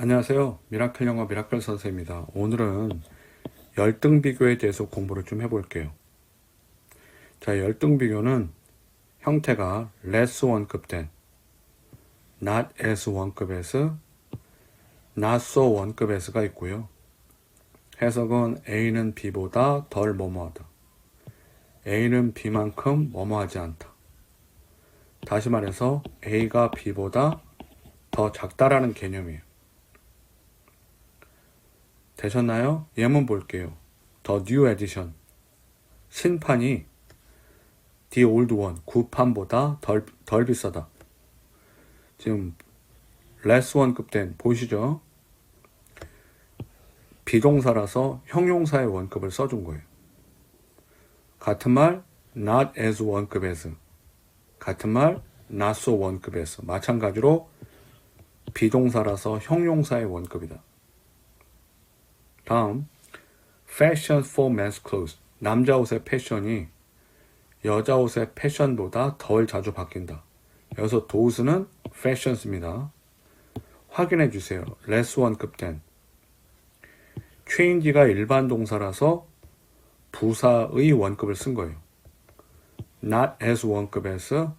안녕하세요. 미라클 영어 미라클 선생입니다. 오늘은 열등 비교에 대해서 공부를 좀 해볼게요. 자, 열등 비교는 형태가 less 1급 된 not as 1급에서 not so 1급에서가 있고요. 해석은 A는 B보다 덜 뭐뭐하다. A는 B만큼 뭐뭐하지 않다. 다시 말해서 A가 B보다 더 작다라는 개념이에요. 되셨나요? 예문 볼게요. The new edition. 신판이 The old one. 구판보다 덜, 덜 비싸다. 지금 less one급 된 보이시죠? 비동사라서 형용사의 원급을 써준 거예요. 같은 말 not as 원급에서 같은 말 not so 원급에서 마찬가지로 비동사라서 형용사의 원급이다. 다음 fashion for men's clothes 남자 옷의 패션이 여자 옷의 패션보다 덜 자주 바뀐다. 여기서 도우스는 fashions입니다. 확인해 주세요. less 원급 된 change가 일반 동사라서 부사의 원급을 쓴 거예요. not as 원급에서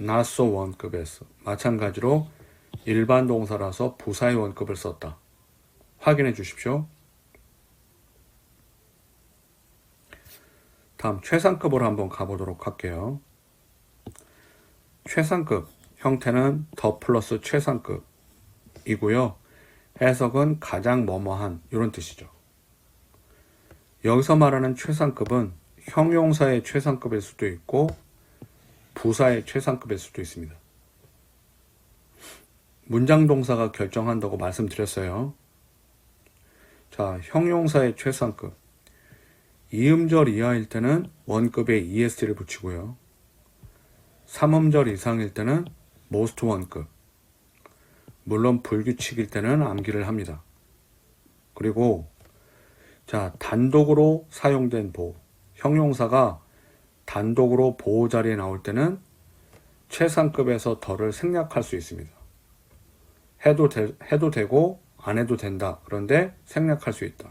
not so 원급에서 마찬가지로 일반 동사라서 부사의 원급을 썼다. 확인해 주십시오. 다음 최상급으로 한번 가보도록 할게요. 최상급 형태는 더 플러스 최상급이고요. 해석은 가장 뭐뭐한 이런 뜻이죠. 여기서 말하는 최상급은 형용사의 최상급일 수도 있고 부사의 최상급일 수도 있습니다. 문장 동사가 결정한다고 말씀드렸어요. 자, 형용사의 최상급. 이음절 이하일 때는 원급에 EST를 붙이고요. 삼음절 이상일 때는 most 원급. 물론 불규칙일 때는 암기를 합니다. 그리고 자, 단독으로 사용된 보호. 형용사가 단독으로 보호 자리에 나올 때는 최상급에서 덜을 생략할 수 있습니다. 해도, 되, 해도 되고 안 해도 된다. 그런데 생략할 수 있다.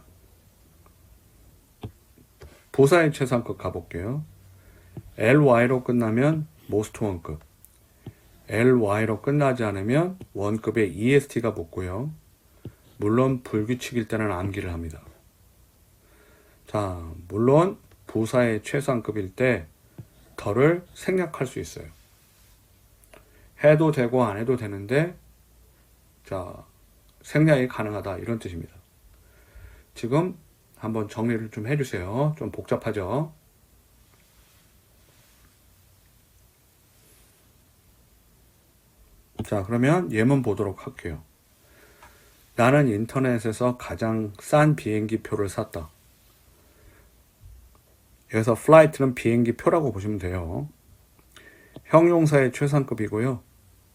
부사의 최상급 가볼게요. ly로 끝나면 most 원급. ly로 끝나지 않으면 원급에 est가 붙고요. 물론 불규칙일 때는 암기를 합니다. 자, 물론 부사의 최상급일 때 덜을 생략할 수 있어요. 해도 되고 안 해도 되는데 자, 생략이 가능하다 이런 뜻입니다. 지금 한번 정리를 좀 해주세요. 좀 복잡하죠? 자, 그러면 예문 보도록 할게요. 나는 인터넷에서 가장 싼 비행기 표를 샀다. 여기서 플라이트는 비행기 표라고 보시면 돼요. 형용사의 최상급이고요.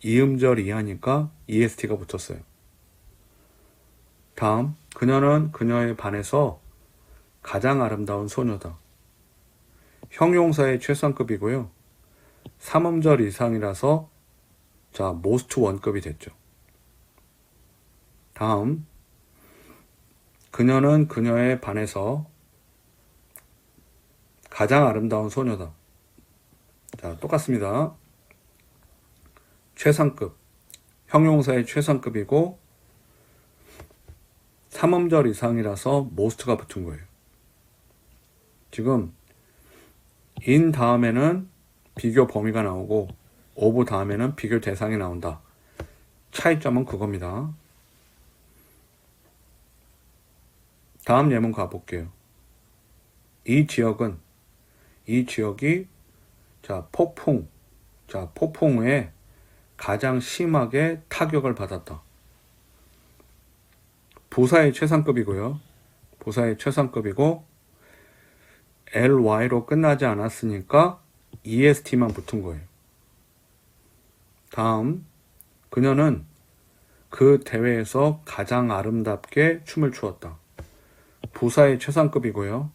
이음절 이하니까 EST가 붙었어요. 다음, 그녀는 그녀에 반해서 가장 아름다운 소녀다. 형용사의 최상급이고요. 3음절 이상이라서 자, most 원급이 됐죠. 다음, 그녀는 그녀에 반해서 가장 아름다운 소녀다. 자, 똑같습니다. 최상급. 형용사의 최상급이고 3음절 이상이라서 most가 붙은 거예요. 지금 in 다음에는 비교 범위가 나오고 of 다음에는 비교 대상이 나온다. 차이점은 그겁니다. 다음 예문 가볼게요. 이 지역은 이 지역이 자 폭풍 자 폭풍 후에 가장 심하게 타격을 받았다. 부사의 최상급이고요. 부사의 최상급이고 ly로 끝나지 않았으니까 est만 붙은 거예요. 다음 그녀는 그 대회에서 가장 아름답게 춤을 추었다. 부사의 최상급이고요.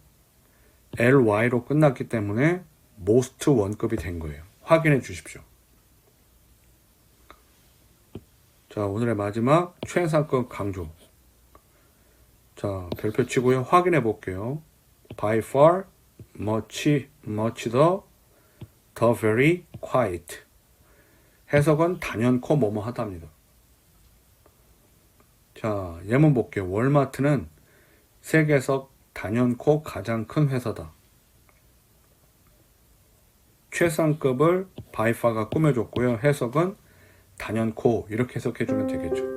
ly로 끝났기 때문에 most 원급이 된 거예요. 확인해 주십시오. 자, 오늘의 마지막 최상급 강조. 자, 별표 치고요. 확인해 볼게요. By far, much, much the, the very quiet. 해석은 단연코 뭐뭐 하답니다. 자, 예문 볼게요. 월마트는 세계에서 단연코 가장 큰 회사다. 최상급을 바이파가 꾸며줬고요. 해석은 단연코 이렇게 해석해주면 되겠죠.